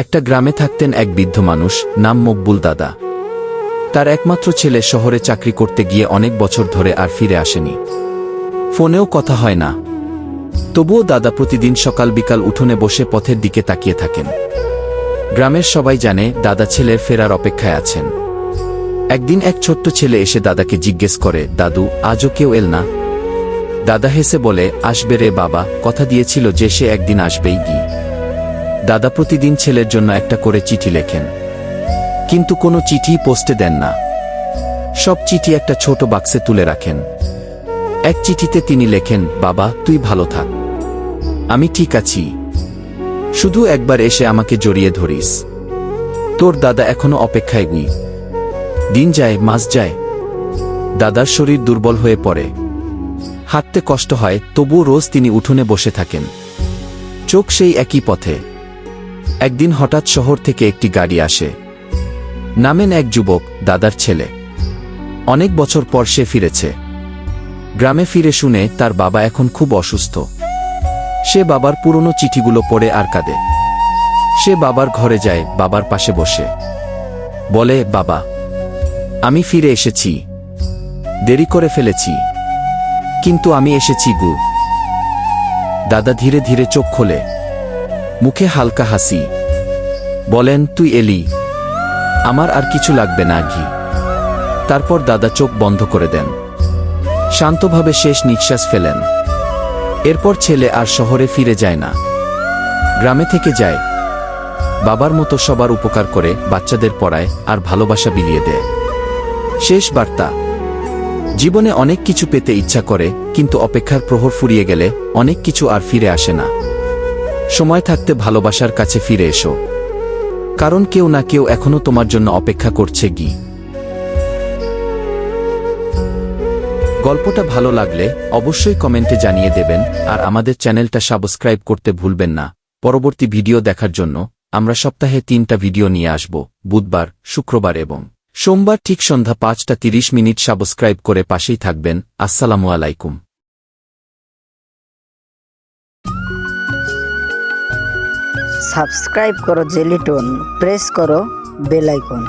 একটা গ্রামে থাকতেন এক বৃদ্ধ মানুষ, নাম মকবুল দাদা। তার একমাত্র ছেলে শহরে চাকরি করতে গিয়ে অনেক বছর ধরে আর ফিরে আসেনি। ফোনেও কথা হয় না। তবুও দাদা প্রতিদিন সকাল বিকাল উঠোনে বসে পথের দিকে তাকিয়ে থাকেন। গ্রামের সবাই জানে দাদা ছেলের ফেরার অপেক্ষায় আছেন। একদিন এক ছোট্ট ছেলে এসে দাদাকে জিজ্ঞেস করে, দাদু, আজও কেউ এল না? দাদা হেসে বলে, আসবে রে বাবা। কথা দিয়েছিল যে সে একদিন আসবেই গি দাদা প্রতিদিন ছেলের জন্য একটা করে চিঠি লেখেন। কিন্তু কোনো চিঠি পোস্টে দেন না। সব চিঠি একটা ছোট বাক্সে তুলে রাখেন। এক চিঠিতে তিনি লেখেন, বাবা, তুই ভালো থাক। আমি ঠিক আছি। শুধু একবার এসে আমাকে জড়িয়ে ধরিস। তোর দাদা এখনও অপেক্ষায় গুই দিন যায়, মাস যায়। দাদার শরীর দুর্বল হয়ে পড়ে। হাঁটতে কষ্ট হয়, তবুও রোজ তিনি উঠোনে বসে থাকেন। চোখ সেই একই পথে। একদিন হঠাৎ শহর থেকে একটি গাড়ি আসে। নামেন এক যুবক, দাদার ছেলে। অনেক বছর পর সে ফিরেছে। গ্রামে ফিরে শুনে তার বাবা এখন খুব অসুস্থ। সে বাবার পুরনো চিঠিগুলো পড়ে আর কাঁদে। সে বাবার ঘরে যায়, বাবার পাশে বসে। বলে, বাবা, আমি ফিরে এসেছি। দেরি করে ফেলেছি। কিন্তু আমি এসেছি গু। দাদা ধীরে ধীরে চোখ খোলে। মুখে হালকা হাসি। বলেন, তুই এলি। আমার আর কিছু লাগবে না, ঘি। তারপর দাদা চোখ বন্ধ করে দেন। শান্তভাবে শেষ নিঃশ্বাস ফেলেন। এরপর ছেলে আর শহরে ফিরে যায় না। গ্রামে থেকে যায়। বাবার মতো সবার উপকার করে, বাচ্চাদের পড়ায় আর ভালোবাসা বিলিয়ে দেয়। শেষ বার্তা। জীবনে অনেক কিছু পেতে ইচ্ছা করে, কিন্তু অপেক্ষার প্রহর ফুরিয়ে গেলে অনেক কিছু আর ফিরে আসে না। সময় থাকতে ভালোবাসার কাছে ফিরে এসো। কারণ কেউ না কেউ এখনও তোমার জন্য অপেক্ষা করছে গি। গল্পটা ভালো লাগলে অবশ্যই কমেন্টে জানিয়ে দেবেন, আর আমাদের চ্যানেলটা সাবস্ক্রাইব করতে ভুলবেন না। পরবর্তী ভিডিও দেখার জন্য আমরা সপ্তাহে তিনটা ভিডিও নিয়ে আসব, বুধবার, শুক্রবার এবং সোমবার ঠিক সন্ধ্যা পাঁচটা তিরিশ মিনিট সাবস্ক্রাইব করে পাশেই থাকবেন। আসসালামু আলাইকুম। সাবস্ক্রাইব করো জেলিটন প্রেস করো বেল আইকন।